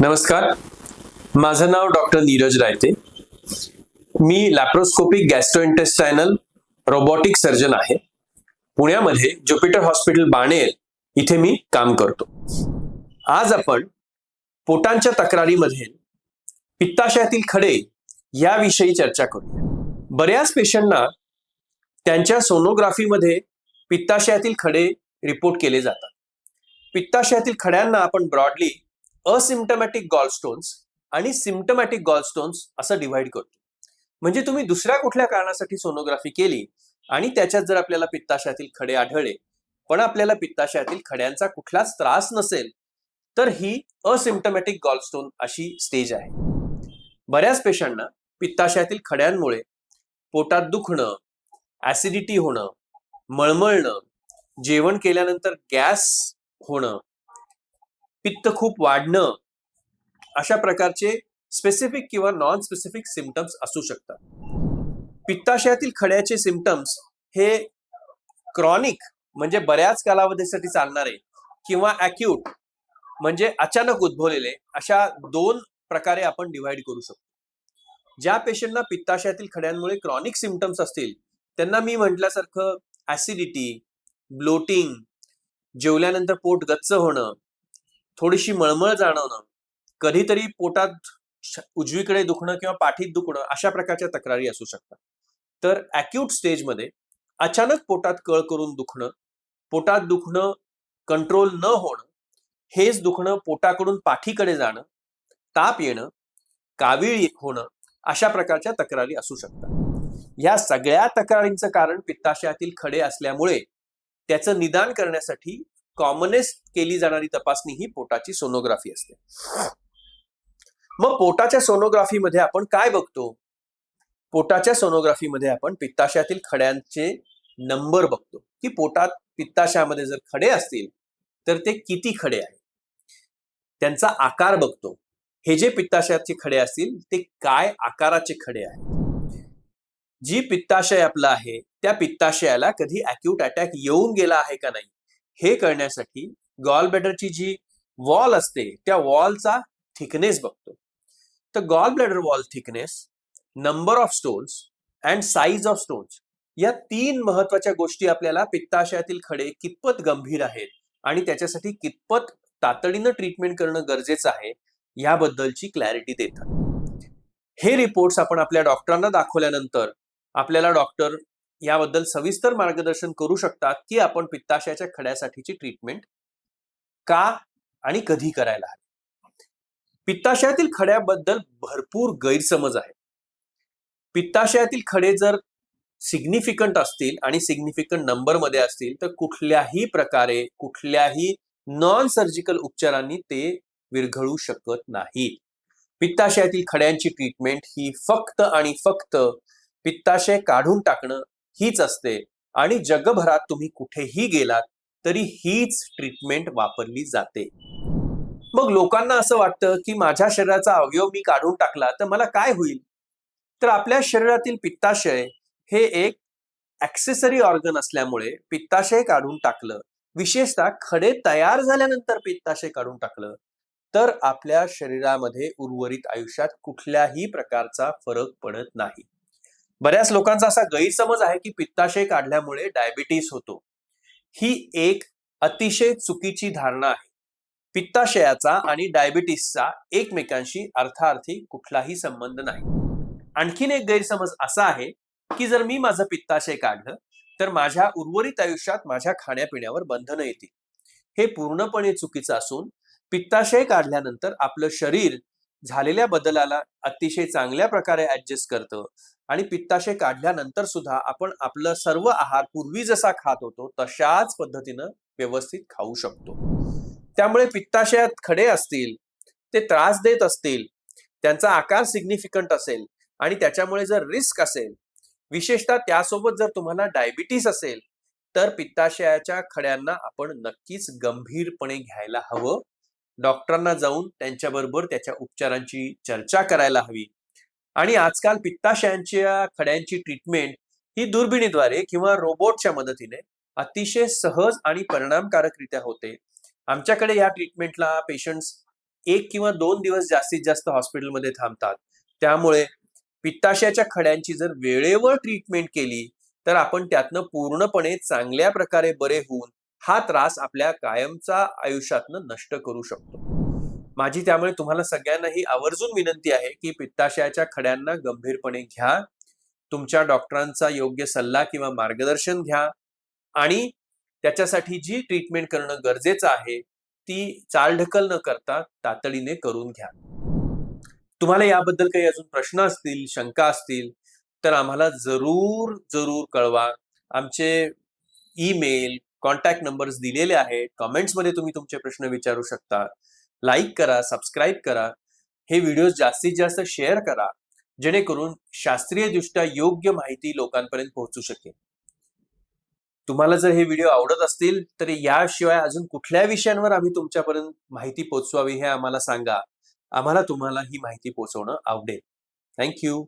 नमस्कार. माझं नाव डॉक्टर नीरज रायते. मी लॅप्रोस्कोपिक गॅस्ट्रोइंटेस्टायनल रोबोटिक सर्जन आहे. पुण्यामध्ये ज्युपिटर हॉस्पिटल बाणेर इथे मी काम करतो. आज आपण पोटांच्या तक्रारीमध्ये पित्ताशयातील खडे याविषयी चर्चा करूया. बऱ्याच पेशंटना त्यांच्या सोनोग्राफीमध्ये पित्ताशयातील खडे रिपोर्ट केले जातात. पित्ताशयातील खड्यांना आपण ब्रॉडली असिम्टमॅटिक गॉलस्टोन्स आणि सिम्टमॅटिक गॉलस्टोन्स असं डिव्हाइड करतो. म्हणजे तुम्ही दुसऱ्या कुठल्या कारणासाठी सोनोग्राफी केली आणि त्याच्यात जर आपल्याला पित्ताशयातील खडे आढळले पण आपल्याला पित्ताशयातील खड्यांचा कुठलाच त्रास नसेल तर ही असिम्टमॅटिक गॉलस्टोन अशी स्टेज आहे. बऱ्याच पेशंटना पित्ताशयातील खड्यांमुळे पोटात दुखणं ऍसिडिटी होणं मळमळणं जेवण केल्यानंतर गॅस होणं पित्त खूप वाढणं अशा प्रकारचे स्पेसिफिक किंवा नॉन स्पेसिफिक सिमटम्स असू शकतात. पित्ताशयातील खड्याचे सिमटम्स हे क्रॉनिक म्हणजे बऱ्याच कालावधीसाठी चालणारे किंवा अॅक्यूट म्हणजे अचानक उद्भवलेले अशा दोन प्रकारे आपण डिव्हाइड करू शकतो. ज्या पेशंटना पित्ताशयातील खड्यांमुळे क्रॉनिक सिमटम्स असतील त्यांना मी म्हटल्यासारखं ऍसिडिटी ब्लोटिंग जेवल्यानंतर पोट गच्च होणं थोडीशी मळमळ जाणवणं कधीतरी पोटात उजवीकडे दुखणं किंवा पाठीत दुखणं अशा प्रकारच्या तक्रारी असू शकतात. तर अॅक्यूट स्टेजमध्ये अचानक पोटात कळ करून दुखणं पोटात दुखणं कंट्रोल न होणं हेच दुखणं पोटाकडून पाठीकडे जाणं ताप येणं कावीळ होणं अशा प्रकारच्या तक्रारी असू शकतात. या सगळ्या तक्रारींचं कारण पित्ताशयातील खडे असल्यामुळे त्याचं निदान करण्यासाठी कॉमनेस्ट केली जाणारी तपासणी ही पोटाची सोनोग्राफी असते. मग पोटाच्या सोनोग्राफीमध्ये आपण काय बघतो? पोटाच्या सोनोग्राफीमध्ये आपण पित्ताशयातील खड्यांचे नंबर बघतो. की पोटात पित्ताशयामध्ये जर खडे असतील तर ते किती खडे आहेत? त्यांचा आकार बघतो. हे जे पित्ताशयाचे खडे असतील ते काय आकाराचे खडे आहेत? जी पित्ताशय आपलं आहे त्या पित्ताशयाला कधी अॅक्यूट अटॅक येऊन गेला आहे का नाही? हे कळण्यासाठी गॉल ब्लॅडरची जी वॉल असते त्या वॉलचा थिकनेस बघतो. तर gall bladder wall thickness number of stones and size of stones या तीन महत्त्वाच्या गोष्टी आपल्याला पित्ताशयातील खडे कितपत गंभीर आहेत आणि त्याच्यासाठी कितपत तातडीनं ट्रीटमेंट करणं गरजेचं आहे याबद्दलची क्लॅरिटी देतात. हे रिपोर्ट्स आपण आपल्या डॉक्टरांना दाखवल्यानंतर आपल्याला डॉक्टर याबद्दल सविस्तर मार्गदर्शन करू शकतात की आपण पित्ताशयाच्या खड्यासाठीची ट्रीटमेंट का आणि कधी करायला हवी. पित्ताशयातील खड्याबद्दल भरपूर गैरसमज आहे पित्ताशयातील खडे जर सिग्निफिकंट असतील आणि सिग्निफिकंट नंबरमध्ये असतील तर कुठल्याही प्रकारे कुठल्याही नॉन सर्जिकल उपचारांनी ते विरघळू शकत नाही पित्ताशयातील खड्यांची ट्रीटमेंट ही फक्त आणि फक्त पित्ताशय काढून टाकणं हीच असते. आणि जगभरात तुम्ही कुठेही गेलात तरी हीच ट्रीटमेंट वापरली जाते. मग लोकांना असं वाटतं की माझ्या शरीराचा अवयव मी काढून टाकला तर मला काय होईल? तर आपल्या शरीरातील पित्ताशय हे एक ऍक्सेसरी ऑर्गन असल्यामुळे पित्ताशय काढून टाकलं. विशेषतः खडे तयार झाल्यानंतर पित्ताशय काढून टाकलं. तर आपल्या शरीरामध्ये उर्वरित आयुष्यात कुठल्याही प्रकारचा फरक पडत नाही. बऱ्याच लोकांचा असा गैरसमज आहे की पित्ताशय काढल्यामुळे डायबिटीस होतो. ही एक अतिशय चुकीची धारणा आहे. पित्ताशयाचा आणि डायबिटीसचा एकमेकांशी अर्थार्थी कुठलाही संबंध नाही. आणखीन एक गैरसमज असा आहे की जर मी माझं पित्ताशय काढलं तर माझ्या उर्वरित आयुष्यात माझ्या खाण्यापिण्यावर बंधनं येतील. हे पूर्णपणे चुकीचं असून पित्ताशय काढल्यानंतर आपलं शरीर झालेल्या बदलाला अतिशय चांगल्या प्रकारे ऍडजस्ट करतं. आणि पित्ताशय काढल्यानंतर सुद्धा आपण आपलं सर्व आहार पूर्वी जसा खात होतो तशाच पद्धतीनं व्यवस्थित खाऊ शकतो. त्यामुळे पित्ताशयात खडे असतील ते त्रास देत असतील त्यांचा आकार सिग्निफिकंट असेल आणि त्याच्यामुळे जर रिस्क असेल विशेषतः त्यासोबत जर तुम्हाला डायबिटीस असेल तर पित्ताशयाच्या खड्यांना आपण नक्कीच गंभीरपणे घ्यायला हवं. डॉक्टरांना जाऊन त्यांच्याबरोबर त्याच्या उपचारांची चर्चा करायला हवी. आणि आजकाल पित्ताशयांच्या खड्यांची ट्रीटमेंट ही दुर्बिणीद्वारे किंवा रोबोटच्या मदतीने अतिशय सहज आणि परिणामकारकरित्या होते. आमच्याकडे या ट्रीटमेंटला पेशंट्स एक किंवा दोन दिवस जास्तीत जास्त हॉस्पिटलमध्ये थांबतात. त्यामुळे पित्ताशयाच्या खड्यांची जर वेळेवर ट्रीटमेंट केली तर आपण त्यातनं पूर्णपणे चांगल्या प्रकारे बरे होऊन हा त्रास आपल्या कायमचा आयुष्यातनं नष्ट करू शकतो. माझी त्यामुळे तुम्हाला सगळ्यांना ही आवर्जून विनंती आहे की पित्ताशयाच्या खड्यांना गंभीरपणे घ्या. तुमच्या डॉक्टरांचा योग्य सल्ला किंवा मार्गदर्शन घ्या आणि त्याच्यासाठी जी ट्रीटमेंट करणं गरजेचं आहे ती चालढकल न करता तातडीने करून घ्या. तुम्हाला याबद्दल काही अजून प्रश्न असतील शंका असतील तर आम्हाला जरूर जरूर कळवा. आमचे ईमेल कॉन्टॅक्ट नंबर्स दिलेले आहेत. कमेंट्समध्ये तुम्ही तुमचे प्रश्न विचारू शकता. लाईक करा सबस्क्राईब करा. हे व्हिडिओ जास्तीत जास्त शेअर करा. जेणेकरून शास्त्रीयदृष्ट्या योग्य माहिती लोकांपर्यंत पोहोचू शकेल. तुम्हाला जर हे व्हिडिओ आवडत असतील तर याशिवाय अजून कुठल्या विषयांवर आम्ही तुमच्यापर्यंत माहिती पोहोचवावी हे आम्हाला सांगा. आम्हाला तुम्हाला ही माहिती पोहोचवणं आवडेल. थँक्यू